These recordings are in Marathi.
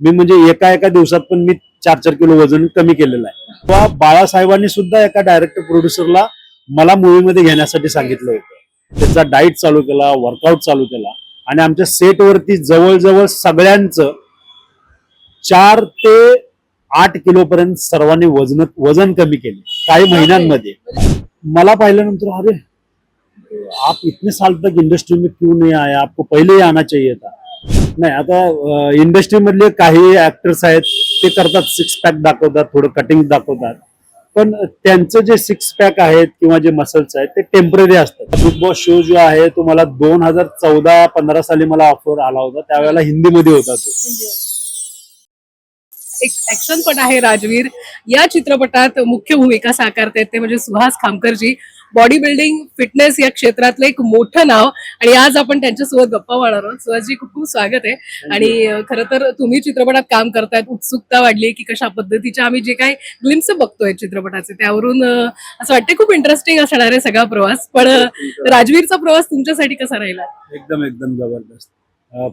मी म्हणजे एका एका दिवसात पण मी चार चार किलो वजन कमी केलेलं आहे. किंवा बाळासाहेबांनी सुद्धा एका डायरेक्टर प्रोड्युसरला मला मूवीमध्ये घेण्यासाठी सांगितलं होतं. त्याचा डाईट चालू केला वर्कआउट चालू केला आणि आमच्या सेटवरती जवळजवळ सगळ्यांचं चार ते आठ किलोपर्यंत सर्वांनी वजन वजन कमी केले काही महिन्यांमध्ये. मला पाहिल्यानंतर अरे आप इतने साल तक इंडस्ट्री में क्यों नहीं आया? आपको पहिले ही आना चाहिए था. नाही आता इंडस्ट्रीमधले काही ऍक्टर्स आहेत ते करतात सिक्स पॅक दाखवतात थोडं कटिंग दाखवतात. पण त्यांचं जे सिक्स पॅक आहेत किंवा जे मसल्स आहेत ते टेंपररी असतात. बिग बॉस शो जो आहे तो मला दोन हजार चौदा पंधरा साली मला ऑफर आला होता. त्यावेळेला हिंदीमध्ये होता तो. एक ऍक्शन पण आहे राजवीर. या चित्रपटात मुख्य भूमिका साकारतायत ते म्हणजे Suhas Khamkar ji. Body building fitness या क्षेत्रातलं एक मोठं नाव आणि आज आपण त्यांच्यासोबत गप्पा मारणार आहोत. सुहासजी खूप खूप स्वागत आहे. आणि खरं तर तुम्ही चित्रपटात काम करतायत उत्सुकता वाढली की कशा पद्धतीच्या आम्ही जे काही ग्लिम्स बघतोय चित्रपटाचे. त्यावरून असं वाटतं खूप इंटरेस्टिंग असणार आहे सगळा प्रवास. पण राजवीरचा प्रवास तुमच्यासाठी कसा राहिला? एकदम एकदम जबरदस्त.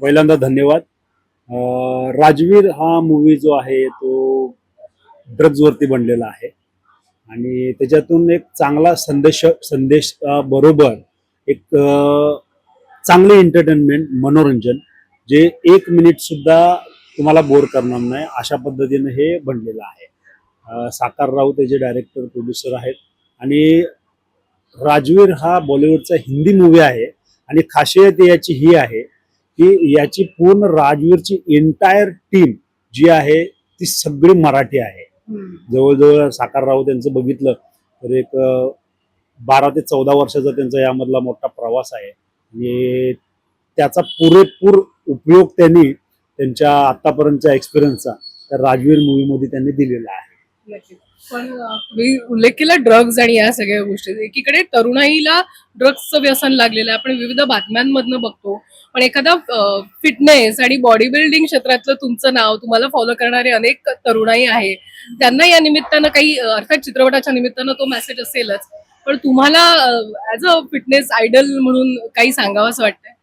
पहिल्यांदा धन्यवाद. राजवीर हा मूवी जो आहे तो ड्रग्जवरती बनलेला आहे. आणि त्याच्यातून एक चांगला संदेश संदेश बरोबर एक चांगले एंटरटेनमेंट मनोरंजन जे एक मिनिट सुद्धा तुम्हाला बोर करणार नाही अशा पद्धतीने हे बनलेलं आहे. साकार राऊत त्याचे डायरेक्टर प्रोड्युसर आहेत आणि राजवीर हा बॉलिवूडचा हिंदी मूवी आहे आणि खासियत याची ही आहे की याची पूर्ण राजवीरची एंटायर टीम जी आहे ती सगळी मराठी आहे. जवळजवळ साकार राऊत यांचं बघितलं तर एक बारा ते चौदा वर्षाचा त्यांचा यामधला मोठा प्रवास आहे. आणि त्याचा पुरेपूर उपयोग त्यांनी त्यांच्या आतापर्यंतच्या एक्सपिरियन्सचा त्या राजवीर मूवीमध्ये त्यांनी दिलेला आहे. पण तुम्ही उल्लेख केला ड्रग्ज आणि या सगळ्या गोष्टी. एकीकडे तरुणाईला ड्रग्जचं व्यसन लागलेलं आहे. आपण विविध बातम्यांमधनं बघतो. पण एखादा फिटनेस आणि बॉडी बिल्डिंग क्षेत्रातलं तुमचं नाव तुम्हाला फॉलो करणारे अनेक तरुणाई आहे. त्यांना या निमित्तानं काही अर्थात चित्रपटाच्या निमित्तानं तो मेसेज असेलच. पण तुम्हाला ऍज अ फिटनेस आयडल म्हणून काही सांगावं असं वाटतंय?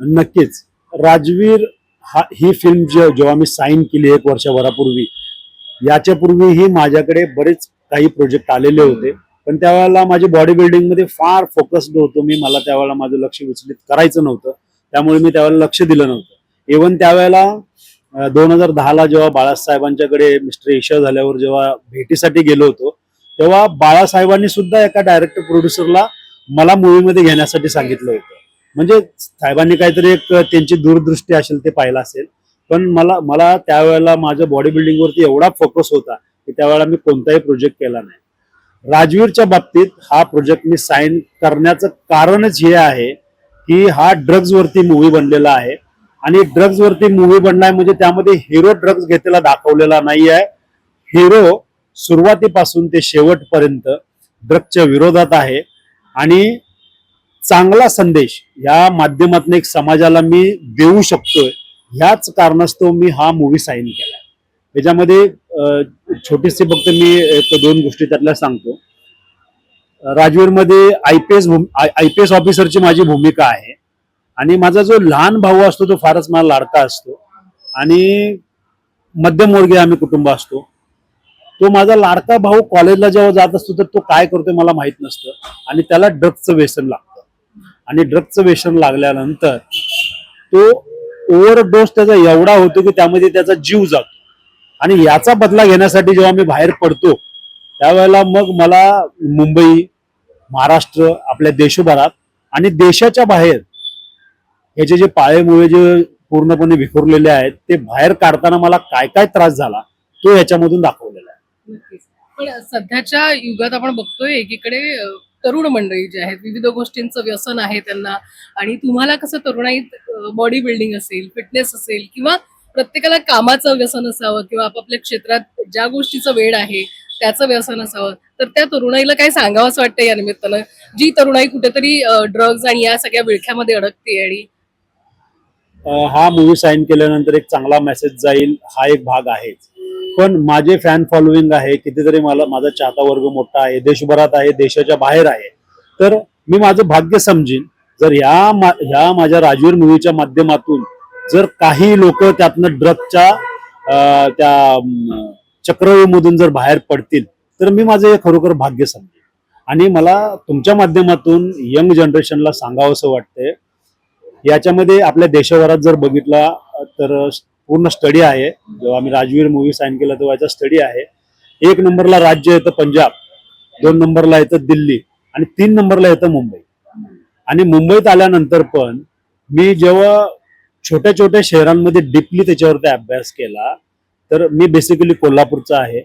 नक्कीच. राजवीर हा ही फिल्म जे जेव्हा मी साईन केली एक वर्षभरापूर्वी याच्यापूर्वीही माझ्याकडे बरेच काही प्रोजेक्ट आलेले होते. पण त्यावेळेला माझी बॉडी बिल्डिंगमध्ये फार फोकस्ड होतो मी. मला त्यावेळेला माझं लक्ष विचलित करायचं नव्हतं. त्यामुळे मी त्यावेळेला लक्ष दिलं नव्हतं. इव्हन त्यावेळेला दोन हजार दहाला जेव्हा बाळासाहेबांच्याकडे मिस्टर एशिया झाल्यावर जेव्हा भेटीसाठी गेलो होतो तेव्हा बाळासाहेबांनी सुद्धा एका डायरेक्टर प्रोड्युसरला मला मूवीमध्ये घेण्यासाठी सांगितलं होतं. म्हणजे साहेबांनी काहीतरी एक त्यांची दूरदृष्टी असेल ते पाहिलं असेल पण मला मला त्यावेळेला माझ्या बॉडी बिल्डिंग वरती एवढा फोकस होता की त्यावेळेला मी कोणताही प्रोजेक्ट केला नाही. राजवीरच्या बाबतीत हा प्रोजेक्ट मी साईन करण्याचं कारणच हे आहे की हा ड्रग्ज वरती मूवी बनलेला आहे. आणि ड्रग्ज वरती मूवी बनलाय म्हणजे त्यामध्ये हिरो ड्रग्ज घेतलेला दाखवलेला नाही आहे हिरो सुरुवातीपासून ते शेवटपर्यंत ड्रग्जच्या विरोधात आहे. आणि चांगला संदेश या माध्यमातून एक समाजाला मी देऊ शकतोय. ह्याच कारणास्तव मी हा मूवी साईन केलाय. त्याच्यामध्ये छोटीशी फक्त मी एक दोन गोष्टी त्यातल्या सांगतो. राजवीरमध्ये I P S I P S ऑफिसरची माझी भूमिका आहे. आणि माझा जो लहान भाऊ असतो तो फारच मला लाडका असतो. आणि मध्यमवर्गीय आम्ही कुटुंब असतो. तो माझा लाडका भाऊ कॉलेजला जेव्हा जात असतो तर तो काय करतोय मला माहीत नसतं. आणि त्याला ड्रग्जचं व्यसन लागतं. आणि ड्रग्जचं व्यसन लागल्यानंतर तो ओव्हरडोस त्याचा एवढा होतो की त्यामध्ये त्याचा जीव जातो. आणि याचा बदला घेण्यासाठी जेव्हा मी बाहेर पडतो त्यावेळेला मग मला मुंबई महाराष्ट्र आपल्या देशभरात आणि देशाच्या बाहेर याचे जे पाळेमुळे जे पूर्णपणे विखुरलेले आहेत ते बाहेर काढताना मला काय काय त्रास झाला तो याच्यामधून दाखवलेला आहे. पण सध्याच्या युगात आपण बघतोय एकीकडे तरुण मंडळी जे आहेत विविध गोष्टींचं व्यसन आहे त्यांना आणि तुम्हाला कसं तरुणाईत बॉडी बिल्डिंग असेल फिटनेस असेल किंवा प्रत्येकाला कामाचं व्यसन असावं किंवा आपापल्या क्षेत्रात ज्या गोष्टीचं वेळ आहे त्याचं व्यसन असावं. तर त्या तरुणाईला काय सांगावं असं वाटतं या निमित्तानं? जी तरुणाई कुठेतरी ड्रग्ज आणि या सगळ्या विळख्यामध्ये अडकते आणि हा मूवी साईन केल्यानंतर एक चांगला मेसेज जाईल हा एक भाग आहेच. पण माझे फॅन फॉलोईंग आहे कितीतरी मला माझा चाहता वर्ग मोठा आहे देशभरात आहे देशाच्या बाहेर आहे. तर मी माझं भाग्य समजीन जर ह्या मा- ह्या माझ्या राजवीर मूवीच्या माध्यमातून जर काही लोक त्यातनं ड्रगच्या त्या चक्रव्यूहमधून जर बाहेर पडतील तर मी माझं हे खरोखर भाग्य समजेल आणि मला तुमच्या माध्यमातून यंग जनरेशनला सांगावंसं वाटतंय. याच्यामध्ये आपल्या देशभरात जर बघितला तर पूर्ण स्टडी आहे. जेव्हा आम्ही राजवीर मूवी साईन केला तेव्हा याचा स्टडी आहे. एक नंबरला राज्य येतं पंजाब दोन नंबरला येतं दिल्ली आणि तीन नंबरला येतं मुंबई. आणि मुंबईत आल्यानंतर पण मी जेव्हा छोट्या छोट्या शहरांमध्ये डीपली त्याच्यावरती अभ्यास केला तर मी बेसिकली कोल्हापूरचा आहे.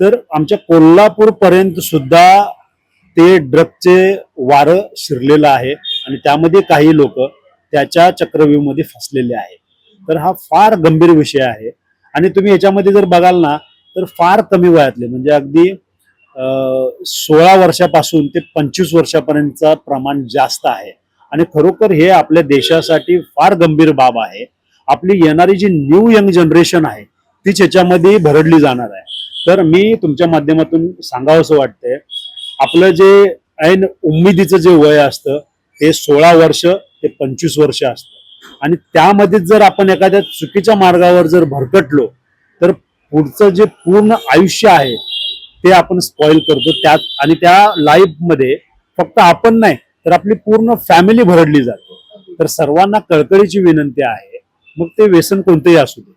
तर आमच्या कोल्हापूर पर्यंत सुद्धा ते ड्रगचे वारं शिरलेलं आहे आणि त्यामध्ये काही लोक त्याच्या चक्रव्यूहमध्ये फसलेले आहेत. तर हा फार गंभीर विषय आहे. आणि तुम्ही याच्यामध्ये जर बघाल ना तर फार कमी वयातले म्हणजे अगदी सोळा वर्षापासून ते पंचवीस वर्षापर्यंतचा प्रमाण जास्त आहे. आणि खरोखर हे आपल्या देशासाठी फार गंभीर बाब आहे. आपली येणारी जी न्यू यंग जनरेशन आहे तीच याच्यामध्ये भरडली जाणार आहे. तर मी तुमच्या माध्यमातून सांगावंसं वाटतंय आपलं जे ऐन उमेदीचं जे वय असतं ते सोळा वर्ष ते पंचवीस वर्ष असतं. आणि त्यामध्येच जर आपण एखाद्या चुकीच्या मार्गावर जर भरकटलो तर पुढचं जे पूर्ण आयुष्य आहे ते आपण स्पॉइल करतो. त्यात आणि त्या लाईफमध्ये फक्त आपण नाही तर आपली पूर्ण फॅमिली भरडली जाते. तर सर्वांना कळकळीची विनंती आहे मग ते व्यसन कोणतंही असू दे.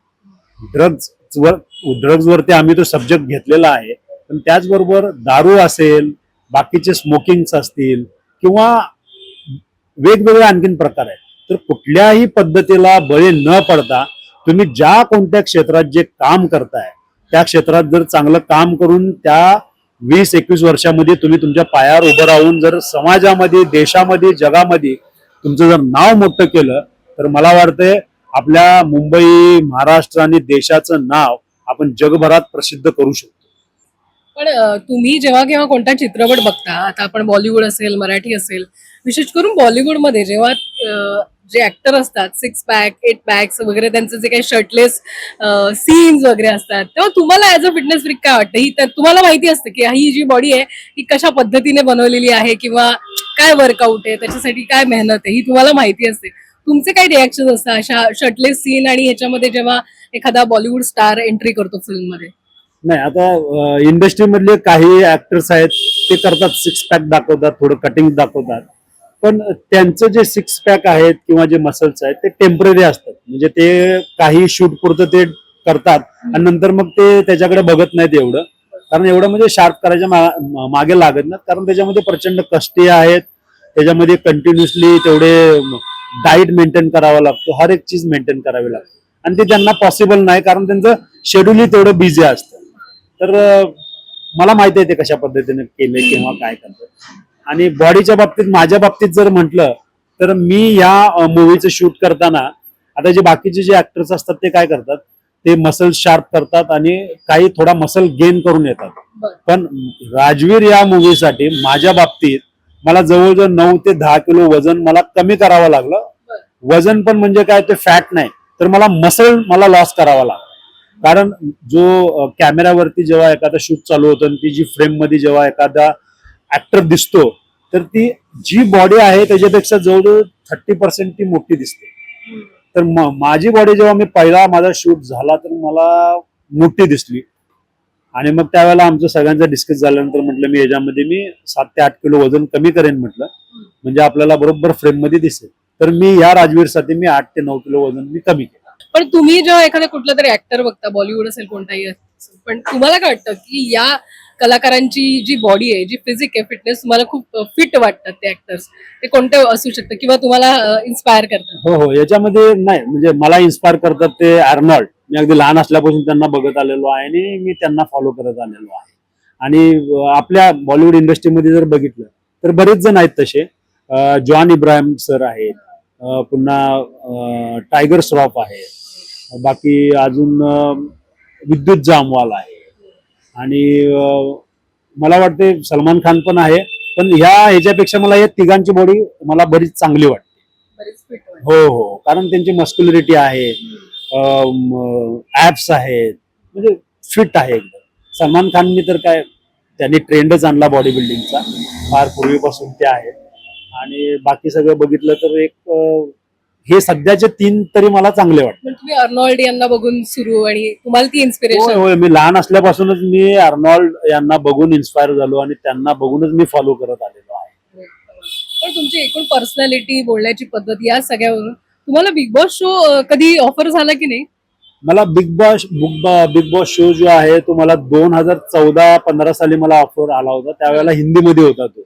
ड्रग्ज वर ड्रग्ज वरती आम्ही तो सब्जेक्ट घेतलेला आहे. पण त्याचबरोबर दारू असेल बाकीचे स्मोकिंग्स असतील किंवा वेगवेगळे आणखीन प्रकार आहेत. तर कुठल्याही पद्धतीला बळी न पडता तुम्ही ज्या कोणत्या क्षेत्रात जे काम करताय त्या क्षेत्रात जर चांगलं काम करून त्या वीस एकवीस वर्षामध्ये तुम्ही तुमच्या पायावर उभं राहून जर समाजामध्ये देशामध्ये जगामध्ये तुमचं जर नाव मोठं केलं तर मला वाटतंय आपल्या मुंबई महाराष्ट्र आणि देशाचं नाव आपण जगभरात प्रसिद्ध करू शकतो. पण तुम्ही जेव्हा केव्हा कोणता चित्रपट बघता आता आपण बॉलिवूड असेल मराठी असेल विशेष करून बॉलिवूडमध्ये जेव्हा जे ऍक्टर असतात सिक्स पॅक एट पॅक्स वगैरे त्यांचे जे काही शर्टलेस सीन्स वगैरे असतात तेव्हा तुम्हाला ऍज अ फिटनेस फ्रिक काय वाटतं? ही तर तुम्हाला माहिती असतं की ही जी बॉडी आहे ही कशा पद्धतीने बनवलेली आहे किंवा काय वर्कआउट आहे त्याच्यासाठी काय मेहनत आहे ही तुम्हाला माहिती असते. तुमचे काय रिॲक्शन असतात? अशा शर्टलेस सीन आणि ह्याच्यामध्ये जेव्हा एखादा बॉलिवूड स्टार एंट्री करतो फिल्ममध्ये नाही आता इंडस्ट्री मधले काही ऍक्टर्स आहेत ते करतात सिक्स पॅक दाखवतात थोडं कटिंग दाखवतात. पण त्यांचं जे सिक्स पॅक आहेत किंवा जे मसल्स आहेत ते टेंपररी असतात. म्हणजे ते काही शूट पुरतं ते करतात आणि नंतर मग ते त्याच्याकडे बघत नाहीत एवढं. कारण एवढं म्हणजे शार्प करायच्या मागे लागत नाही कारण त्याच्यामध्ये प्रचंड कष्टी आहेत. त्याच्यामध्ये कंटिन्युअसली तेवढे डाईट मेंटेन करावा लागतो हर एक चीज मेंटेन करावी लागते. आणि ते त्यांना पॉसिबल नाही कारण त्यांचं शेड्यूलही तेवढं बिझी असतं. तर मला माहिती आहे ते कशा पद्धतीने केले किंवा काय करतात. आणि बॉडीच्या बाबतीत माझ्या बाबतीत जर म्हटलं तर मी या मूवीचं शूट करताना आता जे बाकीचे जे ऍक्टर्स असतात ते काय करतात? ते मसल शार्प करतात आणि काही थोडा मसल गेन करून येतात. पण राजवीर या मूवीसाठी माझ्या बाबतीत मला जवळजवळ नऊ ते दहा किलो वजन मला कमी करावं लागलं. वजन पण म्हणजे काय ते फॅट नाही. तर मला मसल मला लॉस करावा लागला. कारण जो कॅमेऱ्यावरती जेव्हा एखादा शूट चालू होतं आणि ती जी फ्रेममध्ये जेव्हा एखादा ऍक्टर दिसतो तर ती जी बॉडी आहे त्याच्यापेक्षा जवळजवळ थर्टी पर्सेंट ती मोठी दिसते. तर माझी बॉडी जेव्हा मी पहिला माझा शूट झाला तर मला मोठी दिसली. आणि मग त्यावेळेला आमचं सगळ्यांचं डिस्कस झाल्यानंतर म्हटलं मी याच्यामध्ये मी सात ते आठ किलो वजन कमी करेन म्हटलं. म्हणजे आपल्याला बरोबर फ्रेममध्ये दिसेल. तर मी या राजवीरसाठी मी आठ ते नऊ किलो वजन मी कमी केलं. पण तुम्ही जेव्हा एखादा कुठला तरी ऍक्टर बघता बॉलिवूड असेल कोणताही असेल पण तुम्हाला काय वाटतं की या कलाकारांची जी बॉडी आहे जी फिजिक आहे फिटनेस तुम्हाला खूप फिट वाटतात ते ऍक्टर्स ते कोणते असू शकतं? किंवा तुम्हाला इन्स्पायर करतात? हो हो. याच्यामध्ये नाही. म्हणजे मला इन्स्पायर करतात ते आर्नॉल्ड मी अगदी लहान असल्यापासून त्यांना बघत आलेलो आहे आणि मी त्यांना फॉलो करत आलेलो आहे. आणि आपल्या बॉलिवूड इंडस्ट्रीमध्ये जर बघितलं तर बरेच जण आहेत तसे. जॉन इब्राहिम सर आहेत पुन्हा टायगर श्रॉफ आहे बाकी अजून विद्युत जामवाल आहे. आणि मला वाटते सलमान खान पण आहे पण ह्या ह्याच्यापेक्षा मला या तिघांची बॉडी मला बरीच चांगली वाटते. हो हो. कारण त्यांची मस्क्युलरिटी आहे. ऍप्स आहेत. म्हणजे फिट आहे एकदम. सलमान खाननी तर काय त्यांनी ट्रेंडच आणला बॉडी बिल्डिंगचा फार पूर्वीपासून ते आहेत आणि बाकी सगळं बघितलं तर एक हे सध्याचे तीन तरी मला चांगले वाटतात. पण तुम्ही अर्नॉल्ड यांना बघून सुरू आणि तुम्हाला ती होय इन्स्पिरेशन होय. मी लहान असल्यापासूनच मी अर्नॉल्ड यांना बघून इन्स्पायर झालो आणि त्यांना बघूनच मी फॉलो करत आलेलो आहे. पण तुमची एकूण पर्सनॅलिटी बोलण्याची पद्धत या सगळ्यावरून तुम्हाला बिग बॉस शो कधी ऑफर झाला की नाही? मला Bigg Boss Bigg Boss show जो आहे तो मला दोन हजार चौदा पंधरा साली मला ऑफर आला होता. त्यावेळेला हिंदीमध्ये होता तो.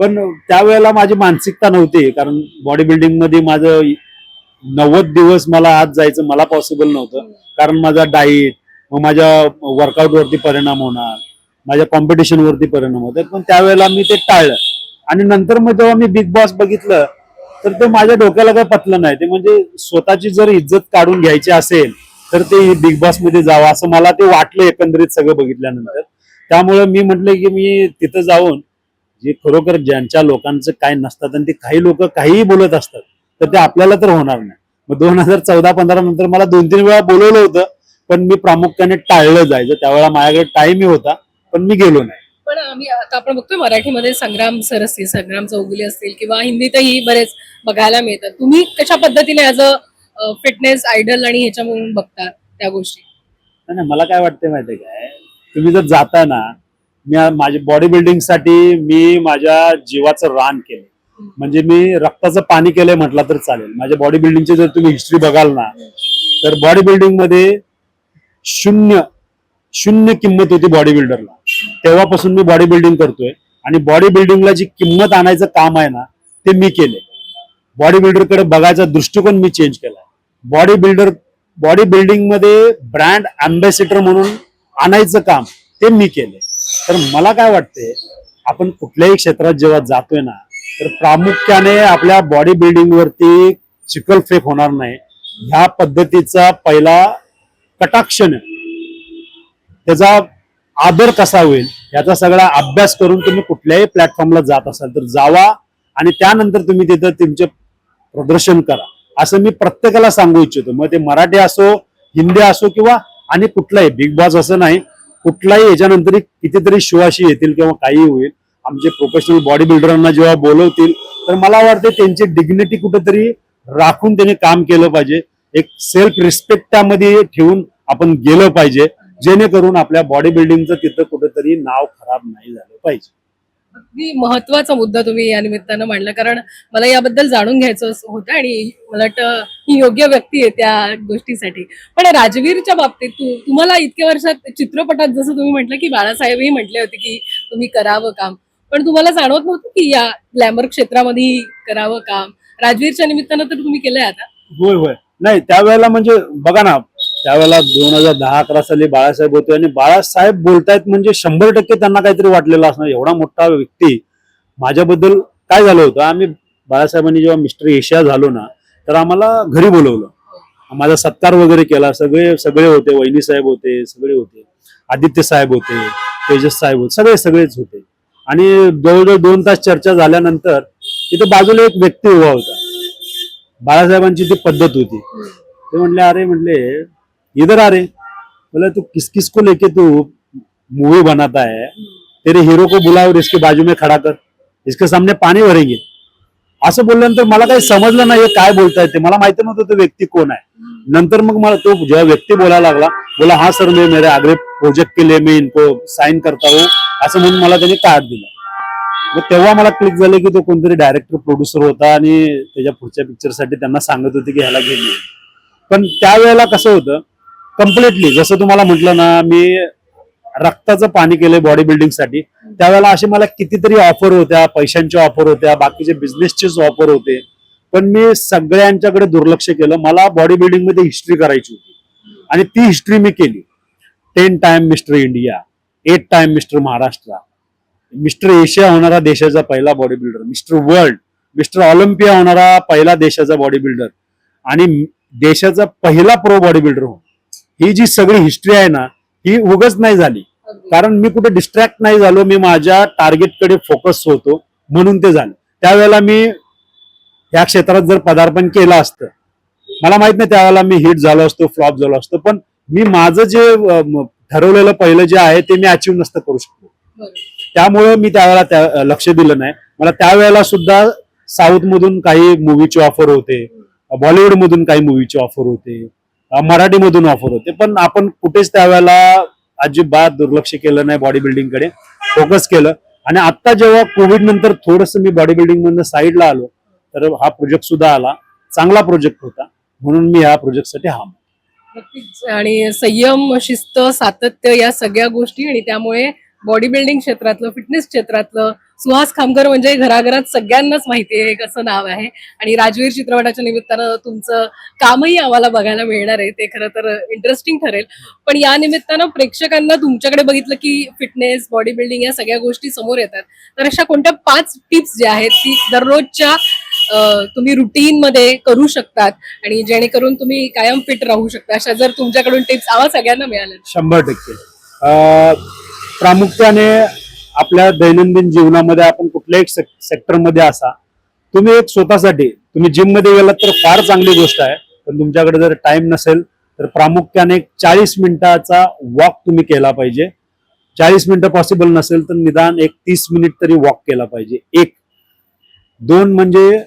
पण त्यावेळेला माझी मानसिकता नव्हती कारण बॉडी बिल्डिंगमध्ये माझं नव्वद दिवस मला आज जायचं मला पॉसिबल नव्हतं. कारण माझा डाईट मग माझ्या वर्कआउट वरती परिणाम होणार माझ्या कॉम्पिटिशन वरती परिणाम होतात. पण त्यावेळेला मी ते टाळलं. आणि नंतर मग जेव्हा मी बिग बॉस बघितलं तर ते माझ्या डोक्याला काही पटलं नाही. ते म्हणजे स्वतःची जर इज्जत काढून घ्यायची असेल तर ते बिग बॉसमध्ये जावं असं मला ते वाटलं एकंदरीत सगळं बघितल्यानंतर. त्यामुळे मी म्हटलं की मी तिथं जाऊन जे खरोखर ज्यांच्या लोकांचं काय नसतात आणि ते काही लोक काहीही बोलत असतात तर ते आपल्याला तर होणार नाही. मग दोन हजार चौदा पंधरा नंतर मला दोन तीन वेळा बोलवलं होतं पण मी प्रामुख्याने टाळलं जायचं. त्यावेळेला माझ्याकडे टाइमही होता पण मी गेलो नाही. पण आम्ही आता आपण बघतोय मराठीमध्ये संग्राम सर असतील संग्राम चौगुले असतील किंवा हिंदीतही बरेच बघायला मिळतात. तुम्ही कशा पद्धतीने ऍज अ फिटनेस आयडल आणि ह्याच्या म्हणून बघता त्या गोष्टी? नाही, मला काय वाटतं माहितीये काय? तुम्ही जर जाता ना मी माझ्या बॉडी बिल्डिंगसाठी मी माझ्या जीवाचं रान केलं म्हणजे मी रक्ताचं पाणी केलंय म्हटलं तर चालेल. माझ्या बॉडी बिल्डिंगची जर तुम्ही हिस्ट्री बघाल ना तर बॉडी बिल्डिंगमध्ये शून्य शून्य किंमत होती बॉडी बिल्डरला तेव्हापासून मी बॉडी बिल्डिंग करतोय. आणि बॉडी बिल्डिंगला जी किंमत आणायचं काम आहे ना ते मी केले बॉडी बिल्डरकडे बघायचा दृष्टिकोन मी चेंज केला बॉडी बिल्डर बॉडी बिल्डिंगमध्ये ब्रँड अँबॅसिडर म्हणून आणायचं काम ते मी केले तर मला काय वाटते आपण कुठल्याही क्षेत्रात जेव्हा जातोय ना तर प्रामुख्याने आपल्या बॉडी बिल्डिंग वरती चिखलफेक होणार नाही. ह्या पद्धतीचा पहिला कटाक्षण त्याचा आदर कसा होईल याचा सगळा अभ्यास करून तुम्ही कुठल्याही प्लॅटफॉर्मला जात असाल तर जावा आणि त्यानंतर तुम्ही तिथं तुमचे प्रदर्शन करा. असं मी प्रत्येकाला सांगू इच्छितो. मग ते मराठी असो हिंदी असो किंवा आणि कुठलाही बिग बॉस असं नाही कुठलाही याच्यानंतर कितीतरी शो अशी येतील किंवा काही होईल. आमचे प्रोफेशनल बॉडी बिल्डरांना जेव्हा बोलवतील तर मला वाटते त्यांची डिग्निटी कुठेतरी राखून त्यांनी काम केलं पाहिजे. एक सेल्फ रिस्पेक्ट त्यामध्ये ठेवून आपण गेलं पाहिजे. जेणेकरून आपल्या बॉडी बिल्डिंगचं तिथं कुठेतरी नाव खराब नाही झालं पाहिजे. अगदी महत्त्वाचा मुद्दा तुम्ही या निमित्तानं मांडला कारण मला याबद्दल जाणून घ्यायचं होतं आणि मला वाटतं ही योग्य व्यक्ती आहे त्या गोष्टीसाठी. पण राजवीरच्या बाबतीत तू तुम्हाला इतक्या वर्षात चित्रपटात जसं तुम्ही म्हटलं की बाळासाहेबही म्हटले होते की तुम्ही करावं काम. पण तुम्हाला जाणवत नव्हतं की या ग्लॅमर क्षेत्रामध्ये करावं काम. राजवीरच्या निमित्तानं तर तुम्ही केलंय आता. होय होय. नाही त्यावेळेला म्हणजे बघा ना त्यावेळेला दोन हजार दहा अकरा साली बाळासाहेब होते आणि बाळासाहेब बोलतायत म्हणजे शंभर टक्के त्यांना काहीतरी वाटलेलं असणार. एवढा मोठा व्यक्ती माझ्याबद्दल काय झालं होतं? आम्ही बाळासाहेबांनी जेव्हा मिस्टर एशिया झालो ना तर आम्हाला घरी बोलवलं. माझा सत्कार वगैरे केला. सगळे सगळे होते. वहिनी साहेब होते सगळे होते. आदित्य साहेब होते तेजस साहेब होते सगळे सगळेच होते. आणि जवळजवळ दोन तास चर्चा झाल्यानंतर तिथे बाजूला एक व्यक्ती उभा होता. बाळासाहेबांची ती पद्धत होती. ते म्हणले अरे म्हणले इधर आ रहे। बोला तू किस किस को लेके तू मूवी बनाता है? तेरे हीरो को बुला और इसके बाजू में खड़ा कर। इसके सामने पाणी भरेंगे। असं बोलल्यानंतर मला काही समजलं नाही काय बोलताय ते. मला माहिती नव्हतं तो व्यक्ती कोण आहे. नंतर मग मला तो जेव्हा व्यक्ती बोलायला लागला बोला हा सर मी मेरे आगरे प्रोजेक्ट के लिए मैं इनको साईन करता हो असं म्हणून मला त्याने कार्ड दिलं. मग तेव्हा मला क्लिक झालं की तो कोणतरी डायरेक्टर प्रोड्युसर होता आणि त्याच्या पुढच्या पिक्चरसाठी त्यांना सांगत होते की ह्याला घे पण त्यावेळेला कसं होतं कम्प्लिटली जसं तुम्हाला म्हटलं ना मी रक्ताचं पाणी केलंय बॉडी बिल्डिंगसाठी. त्यावेळेला असे मला कितीतरी ऑफर होत्या पैशांच्या ऑफर होत्या बाकीचे बिझनेसचेच ऑफर होते. पण मी सगळ्यांच्याकडे दुर्लक्ष केलं. मला बॉडी बिल्डिंगमध्ये हिस्ट्री करायची होती. आणि ती हिस्ट्री मी केली. Ten time mister India eight time mister Maharashtra mister Asia होणारा देशाचा पहिला body builder mister world mister Olympia होणारा पहिला देशाचा बॉडी बिल्डर आणि देशाचा पहिला प्रो बॉडी बिल्डर होणार ही जी सगळी हिस्ट्री आहे ना ही उगच नाही झाली. कारण मी कुठे डिस्ट्रॅक्ट नाही झालो मी माझ्या टार्गेटकडे फोकस होतो म्हणून ते झालं. त्यावेळेला मी या क्षेत्रात जर पदार्पण केलं असतं मला माहीत नाही त्यावेळेला मी हिट झालो असतो फ्लॉप झालो असतो पण मी माझं जे ठरवलेलं पहिलं जे आहे ते मी अचीव नसतं करू शकतो. त्यामुळे मी त्यावेळेला त्या लक्ष दिलं नाही. मला त्यावेळेला सुद्धा साऊथ मधून काही मूवीचे ऑफर होते बॉलिवूड मधून काही मूवीची ऑफर होते. मराठीमधून ऑफर होते. पण आपण कुठेच त्यावेळेला अजिबात दुर्लक्ष केलं नाही बॉडी बिल्डिंगकडे. फोकस केलं. आणि आता जेव्हा कोविड नंतर थोडस मी बॉडी बिल्डिंग मधनं साईडला आलो तर हा प्रोजेक्ट सुद्धा आला. चांगला प्रोजेक्ट होता. म्हणून मी ह्या प्रोजेक्टसाठी हा नक्कीच. आणि संयम शिस्त सातत्य या सगळ्या गोष्टी आणि त्यामुळे बॉडी बिल्डिंग क्षेत्रातलं फिटनेस क्षेत्रातलं सुहास खामकर म्हणजे घराघरात सगळ्यांनाच माहिती आहे कसं नाव आहे. आणि राजवीर चित्रपटाच्या निमित्तानं तुमचं कामही आम्हाला बघायला मिळणार आहे ते खरं तर इंटरेस्टिंग ठरेल. पण या निमित्तानं प्रेक्षकांना तुमच्याकडे बघितलं की फिटनेस बॉडी बिल्डिंग या सगळ्या गोष्टी समोर येतात. तर अशा कोणत्या पाच टिप्स ज्या आहेत ती दररोजच्या तुम्ही रुटीन मध्ये करू शकतात आणि जेणेकरून तुम्ही कायम फिट राहू शकता अशा जर तुमच्याकडून टिप्स आवा सगळ्यांना मिळाल्या. शंभर टक्के. प्रामुख्याने आपल्या दैनंदिन जीवनामध्ये आपण कुठल्याही सेक्टरमध्ये असा तुम्ही एक स्वतःसाठी तुम्ही जिममध्ये गेलात तर फार चांगली गोष्ट आहे पण तुमच्याकडे जर टाइम नसेल तर प्रामुख्याने एक चाळीस मिनिटाचा वॉक तुम्ही केला पाहिजे. चाळीस मिनिटं पॉसिबल नसेल तर निदान एक तीस मिनिट तरी वॉक केला पाहिजे. एक. दोन म्हणजे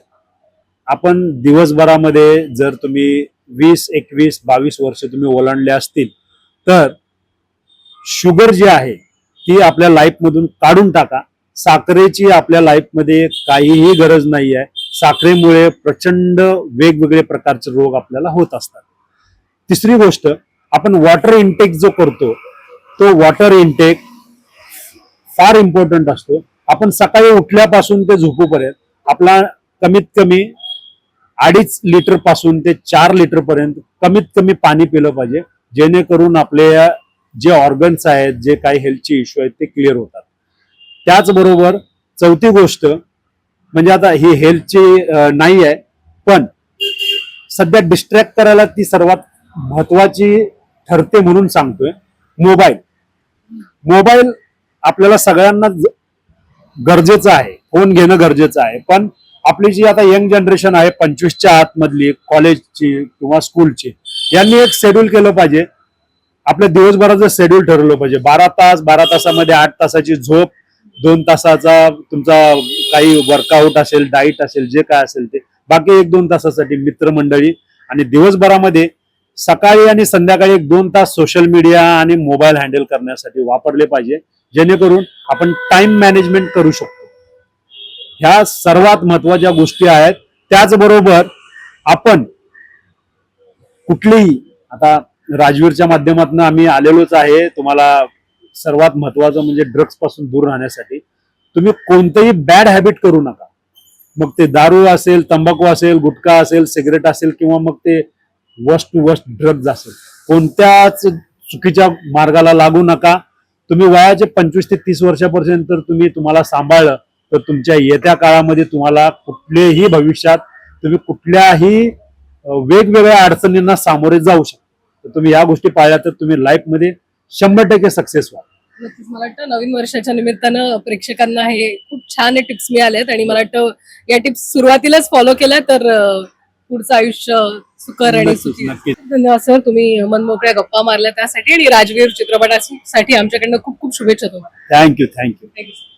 आपण दिवसभरामध्ये जर तुम्ही वीस एकवीस बावीस वर्ष तुम्ही ओलांडले असतील तर शुगर जे आहे ती आपल्या लाईफ मधून काढून टाका. साखरेची आपल्या लाईफमध्ये काहीही गरज नाही आहे साखरेमुळे प्रचंड वेगवेगळे प्रकारचे रोग आपल्याला होत असतात. तिसरी गोष्ट आपण वॉटर इनटेक जो करतो तो वॉटर इनटेक फार इम्पॉर्टंट असतो. आपण सकाळी उठल्यापासून ते झोपूपर्यंत आपला कमीत कमी अडीच लिटरपासून ते चार लिटर पर्यंत कमीत कमी पाणी पिलं पाहिजे. जेणेकरून आपल्या जे ऑर्गन्स आहेत जे काही हेल्थचे इश्यू आहेत ते क्लिअर होतात. त्याचबरोबर चौथी गोष्ट म्हणजे आता ही हेल्थची नाही आहे पण सध्या डिस्ट्रॅक्ट करायला ती सर्वात महत्वाची ठरते म्हणून सांगतोय मोबाईल मोबाईल आपल्याला सगळ्यांना गरजेचं आहे. फोन घेणं गरजेचं आहे. पण आपली जी आता यंग जनरेशन आहे पंचवीसच्या आतमधली कॉलेजची किंवा स्कूलची यांनी एक शेड्यूल केलं पाहिजे आपल्या दिवसभराचं शेड्यूल ठरवलं पाहिजे. बारा तास बारा तासामध्ये आठ तासाची झोप दोन तासाचा तुमचा काही वर्कआउट असेल डाईट असेल जे काय असेल ते. बाकी एक दोन तासासाठी मित्रमंडळी आणि दिवसभरामध्ये सकाळी आणि संध्याकाळी एक दोन तास सोशल मीडिया आणि मोबाईल हँडल करण्यासाठी वापरले पाहिजे. जेणेकरून आपण टाइम मॅनेजमेंट करू शकतो. ह्या सर्वात महत्त्वाच्या गोष्टी आहेत. त्याचबरोबर आपण कुठलीही आता राजवीरच्या माध्यमातून आम्ही आलेलोच आहे. तुम्हाला सर्वात महत्वाचं म्हणजे ड्रग्सपासून दूर राहण्यासाठी. तुम्ही कोणतंही बॅड हॅबिट करू नका. मग ते दारू असेल तंबाखू असेल गुटखा असेल सिगरेट असेल किंवा मग ते वस्ट टू वस्ट ड्रग्ज असेल. कोणत्याच चुकीच्या मार्गाला लागू नका. तुम्ही वयाचे पंचवीस ते तीस वर्षापर्यंत तर तुम्ही तुम्हाला सांभाळलं तर तुमच्या येत्या काळामध्ये तुम्हाला कुठलेही भविष्यात तुम्ही कुठल्याही वेगवेगळ्या अडचणींना सामोरे जाऊ शकता. तर तुम्ही या गोष्टी पाळल्या तर तुम्ही लाईफमध्ये शंभर टक्के सक्सेस व्हाल. नक्कीच मला वाटतं नवीन वर्षाच्या निमित्तानं प्रेक्षकांना हे खूप छान टिप्स मिळालेत आणि मला वाटतं या टिप्स सुरुवातीलाच फॉलो केल्या तर पुढचं आयुष्य सुकर आणि. धन्यवाद सर. तुम्ही मनमोकळ्या गप्पा मारल्या त्यासाठी आणि राजवीर चित्रपटासाठी आमच्याकडनं खूप खूप शुभेच्छा तुम्हाला. Thank you thank you you.